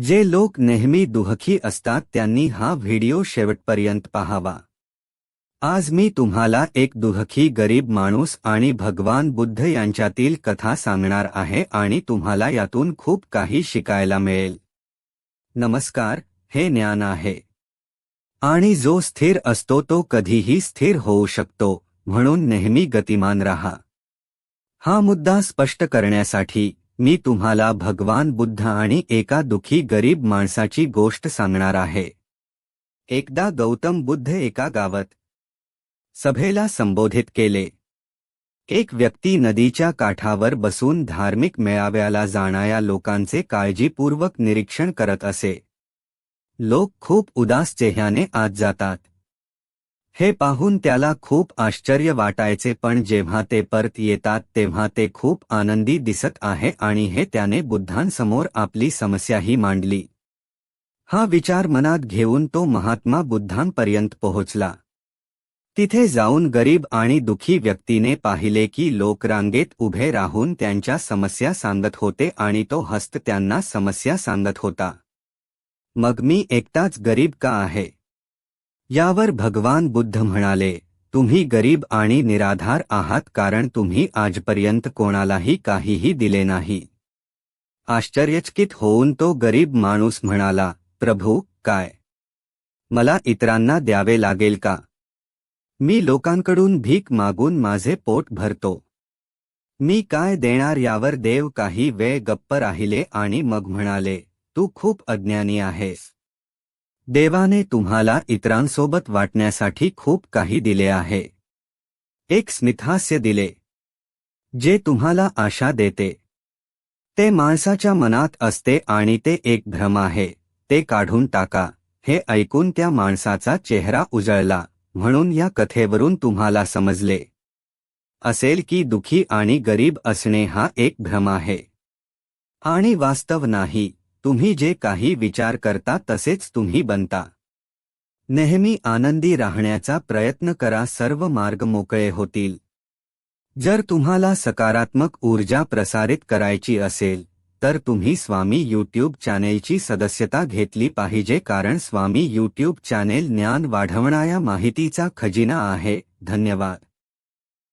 जे लोक नेहमी दुःखी असतात त्यांनी हा व्हिडिओ शेवटपर्यंत पाहावा. आज मी तुम्हाला एक दुःखी गरीब माणूस आणि भगवान बुद्ध यांच्यातील कथा सांगणार आहे आणि तुम्हाला यातून खूप काही शिकायला मिळेल. नमस्कार हे ज्ञान आहे. आणि जो स्थिर असतो तो कधीही स्थिर होऊ शकतो म्हणून नेहमी गतिमान राहा. हा मुद्दा स्पष्ट करण्यासाठी मी तुम्हाला भगवान बुद्ध आणि एका दुखी गरीब माणसाची गोष्ट सांगणार आहे. एकदा गौतम बुद्ध एका गावात सभेला संबोधित केले. एक व्यक्ती नदीच्या काठावर बसून धार्मिक मेळाव्याला जाणाऱ्या लोकांचे काळजीपूर्वक निरीक्षण करत असे. लोक खूप उदास चेहऱ्याने आत जातात. हे पाहून त्याला खूप आश्चर्य वाटायचे पण जेव्हा ते परत येतात तेव्हा ते खूप आनंदी दिसत आहे आणि हे त्याने बुद्धांसमोर आपली समस्याही मांडली. हा विचार मनात घेऊन तो महात्मा बुद्धांपर्यंत पोहोचला. तिथे जाऊन गरीब आणि दुखी व्यक्तीने पाहिले की लोक रांगेत उभे राहून त्यांच्या समस्या सांगत होते आणि तो हस्त त्यांना समस्या सांगत होता. मग मी एकटाच गरीब का आहे? यावर भगवान बुद्ध म्हणाले तुम्ही गरीब आणि निराधार आहात कारण तुम्ही आजपर्यंत कोणालाही काहीही दिले नाही. आश्चर्यचकित होऊन तो गरीब माणूस म्हणाला प्रभू काय? मला इतरांना द्यावे लागेल का? मी लोकांकडून भीक मागून माझे पोट भरतो. मी काय देणार यावर देव काही वेळ गप्प राहिले आणि मग म्हणाले तू खूप अज्ञानी आहेस. देवाने तुम्हाला इतरांसोबत वाटण्यासाठी खूप काही दिले आहे. एक स्मितहास्य दिले. जे तुम्हाला आशा देते. ते माणसाच्या मनात असते आणि ते एक भ्रम आहे. ते काढून टाका. हे ऐकून त्या माणसाचा चेहरा उजळला. म्हणून या कथेवरून तुम्हाला समजले. असेल की दुखी आणि गरीब असणे हा एक भ्रम आहे. आणि वास्तव नाही. तुम्ही जे काही विचार करता तसेच तुम्ही बनता. नेहमी आनंदी राहण्याचा प्रयत्न करा सर्व मार्ग मोकळे होतील. जर तुम्हाला सकारात्मक ऊर्जा प्रसारित करायची असेल तर तुम्ही स्वामी यूट्यूब चॅनेलची सदस्यता घेतली पाहिजे कारण स्वामी यूट्यूब चॅनेल ज्ञान वाढवणाऱ्या माहितीचा खजिना आहे. धन्यवाद.